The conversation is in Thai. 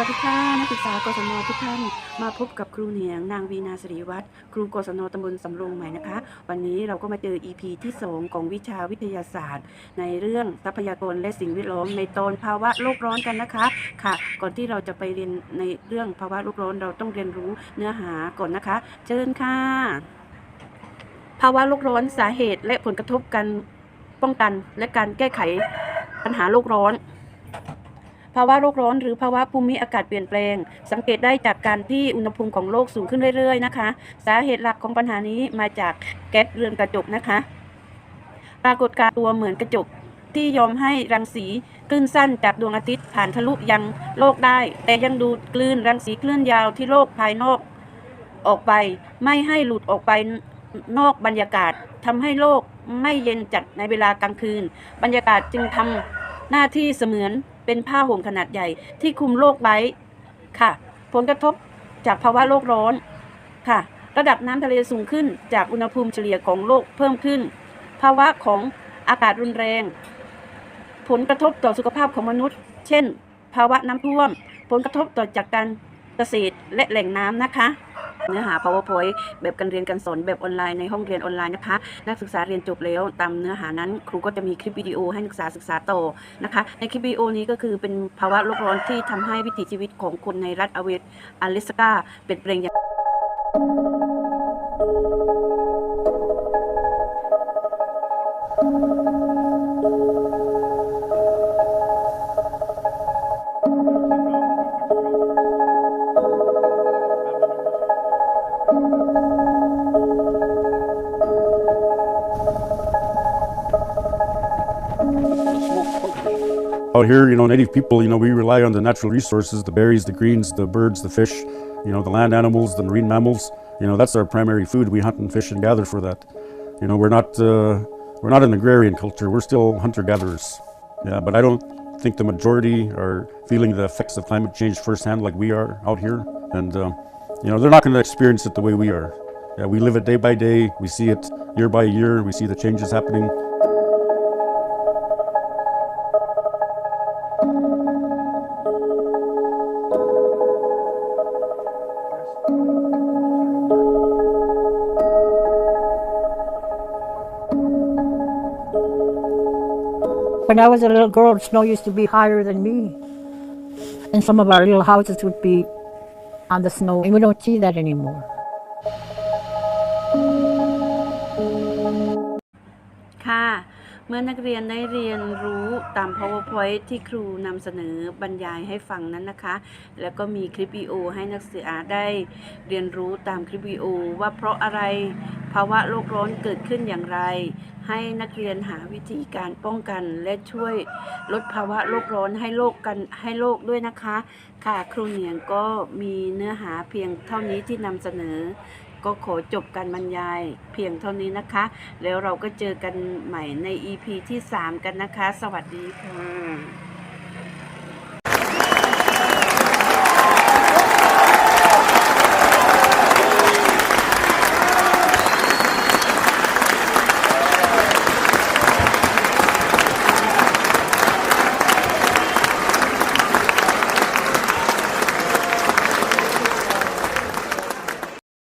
วัสดีค่ะนักศึกษากศนทุกท่านมาพบกับครูเหนียงนางวีนาสิริวัตรครูกศนตำบลสำโรงใหม่นะคะ วันนี้เราก็มาเจอ EP ที่ 2 ของวิชาวิทยาศาสตร์ ในเรื่องทรัพยากรและสิ่งแวดล้อมในตอนภาวะโลกร้อนกันนะคะค่ะ ก่อนที่เราจะไปเรียนในเรื่องภาวะโลกร้อนเราต้องเรียนรู้เนื้อหาก่อนนะคะ เชิญค่ะ ภาวะโลกร้อนสาเหตุและผลกระทบการป้องกันและการแก้ไขปัญหาโลกร้อน ภาวะโลกร้อน หรือภาวะภูมิอากาศเปลี่ยนแปลง สังเกตได้จากการที่อุณหภูมิของโลกสูงขึ้นเรื่อยๆนะคะ สาเหตุหลักของปัญหานี้มาจากแก๊สเรือนกระจกนะคะ ปรากฏการณ์ตัวเหมือนกระจกที่ยอมให้รังสีคลื่นสั้นจากดวงอาทิตย์ผ่านทะลุยังโลกได้ แต่ยังดูดคลื่นรังสีคลื่นยาวที่โลกภายนอกออกไป ไม่ให้หลุดออกไปนอกบรรยากาศทำให้โลกไม่เย็นจัดในเวลากลางคืน บรรยากาศจึงทำหน้าที่เสมือน เป็นผ้าห่มขนาดใหญ่ ที่คุมโลกไว้ค่ะ ผลกระทบจากภาวะโลกร้อนค่ะ ระดับน้ำทะเลสูงขึ้น จากอุณหภูมิเฉลี่ยของโลกเพิ่มขึ้น ภาวะของอากาศรุนแรง ผลกระทบต่อสุขภาพของมนุษย์ เช่น ภาวะน้ำท่วม ผลกระทบต่อจากการเกษตรและแหล่งน้ำนะคะ เนื้อหา powerpoint แบบการเรียนการสอนแบบออนไลน์ในห้องเรียนออนไลน์นะคะ นักศึกษาเรียนจบแล้วตามเนื้อหานั้น ครูก็จะมีคลิปวิดีโอให้นักศึกษาศึกษาต่อนะคะ ในคลิปวิดีโอนี้ก็คือเป็นภาวะโลกร้อนที่ทำให้วิถีชีวิตของคนในรัฐอเวตอเลสกาเปลี่ยนแปลงอย่าง Out here, you know, native people, you know, we rely on the natural resources, the berries, the greens, the birds, the fish, you know, the land animals, the marine mammals. You know, that's our primary food. We hunt and fish and gather for that. You know, we're not uh, we're not an agrarian culture. We're still hunter gatherers. Yeah, but I don't think the majority are feeling the effects of climate change firsthand like we are out here. And uh, you know, they're not going to experience it the way we are. Yeah, we live it day by day. We see it year by year. We see the changes happening. When I was a little girl, snow used to be higher than me. And some of our little houses would be on the snow, and we don't see that anymore. ค่ะ เมื่อนักเรียนได้เรียนรู้ตาม powerpoint ที่ครูนำเสนอบรรยายให้ฟังนั้นนะคะ แล้วก็มีคลิปวิดีโอให้นักศึกษาได้เรียนรู้ตามคลิปวิดีโอว่าเพราะอะไราวะโลกร้อนเกิดขึ้นอย่างไร ให้นักเรียนหาวิธีการป้องกันและช่วยลดภาวะโลกร้อนให้โลกกันให้โลกด้วยนะคะ ค่ะครูเหนียงก็มีเนื้อหาเพียงเท่านี้ที่นำเสนอ ก็ขอจบการบรรยายเพียงเท่านี้นะคะ แล้วเราก็เจอกันใหม่ใน EP ที่ 3 กันนะคะ สวัสดีค่ะ